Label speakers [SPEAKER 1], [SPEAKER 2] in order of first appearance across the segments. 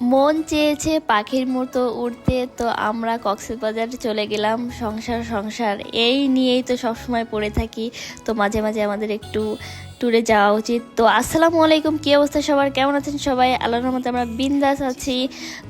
[SPEAKER 1] মন চেয়েছে পাখির মতো উড়তে, তো আমরা কক্সবাজার চলে গেলাম সংসার সংসার। এই নিয়েই তো সবসময় পড়ে থাকি। তো মাঝে মাঝে আমাদের একটু ট্যুরে যাওয়া উচিত। তো আসসালামু আলাইকুম, কী অবস্থা সবার? কেমন আছেন সবাই? আল্লাহর রহমতে আমরা বিন্দাস আছি।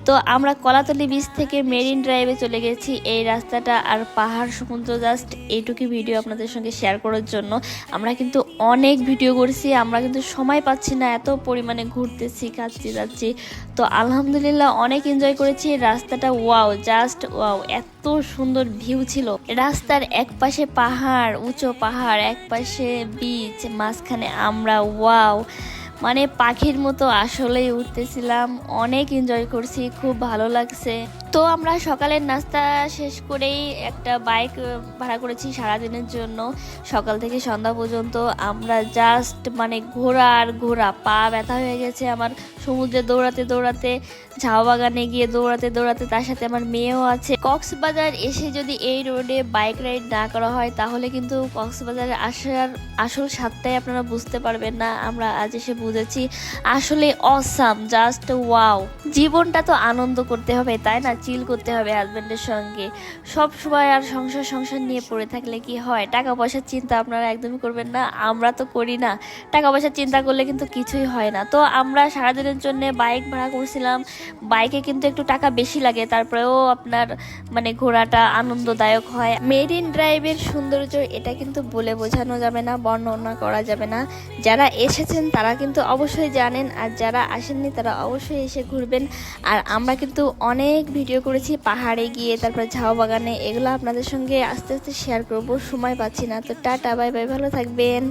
[SPEAKER 1] তো আমরা কলাতলি বিচ থেকে মেরিন ড্রাইভে চলে গেছি। এই রাস্তাটা আর পাহাড় সমুদ্র জাস্ট এইটুকু ভিডিও আপনাদের সঙ্গে শেয়ার করার জন্য। আমরা কিন্তু অনেক ভিডিও করছি, আমরা কিন্তু সময় পাচ্ছি না, এত পরিমাণে ঘুরতেছি, খাচ্ছি, যাচ্ছি। তো আলহামদুলিল্লাহ অনেক এনজয় করেছি। রাস্তাটা ওয়াও জাস্ট ওয়াও এত সুন্দর ভিউ ছিল। রাস্তার এক পাশে পাহাড়, উঁচু পাহাড় এক পাশে বিচ মাঝখানে আমরা ওয়াও মানে পাখির মতো আসলেই উঠতেছিলাম। অনেক এনজয় করছি, খুব ভালো লাগছে। তো আমরা সকালের নাস্তা শেষ করেই একটা বাইক ভাড়া করেছি সারাদিনের জন্য। সকাল থেকে সন্ধ্যা পর্যন্ত আমরা জাস্ট মানে ঘোরা আর ঘোরা। পা ব্যথা হয়ে গেছে আমার সমুদ্রে দৌড়াতে দৌড়াতে ঝাও বাগানে গিয়ে দৌড়াতে দৌড়াতে তার সাথে আমার মেয়েও আছে। কক্সবাজার এসে যদি এই রোডে বাইক রাইড না করা হয়, তাহলে কিন্তু কক্সবাজারে আসার আসল স্বাদটাই আপনারা বুঝতে পারবেন না। আমরা আজ এসে বুঝেছি। আসলে অসাম জাস্ট ওয়াও জীবনটা তো আনন্দ করতে হবে, তাই না? চিল করতে হবে হাজব্যান্ডের সঙ্গে। সব সময় আর সংসার সংসার নিয়ে পড়ে থাকলে কি হয়? টাকা পয়সার চিন্তা আপনারা একদমই করবেন না, আমরা তো করি না। টাকা পয়সার চিন্তা করলে কিন্তু কিছুই হয় না। তো আমরা সারাদিনের জন্য বাইক ভাড়া করছিলাম। বাইকে কিন্তু একটু টাকা বেশি লাগে, তারপরেও আপনার মানে ঘোরাটা আনন্দদায়ক হয়। মেরিন ড্রাইভের সৌন্দর্য, এটা কিন্তু বলে বোঝানো যাবে না, বর্ণনা করা যাবে না। যারা এসেছেন, তারা কিন্তু অবশ্যই জানেন, আর যারা আসেননি তারা অবশ্যই এসে ঘুরবেন। আর আমরা কিন্তু অনেক ভিডিও করেছি, পাহাড়ে গিয়ে, তারপর ঝাও বাগানে, এগুলো আপনাদের সঙ্গে আস্তে আস্তে শেয়ার করব, সময় পাচ্ছি না। তো টাটা, বাই বাই, ভালো থাকবেন।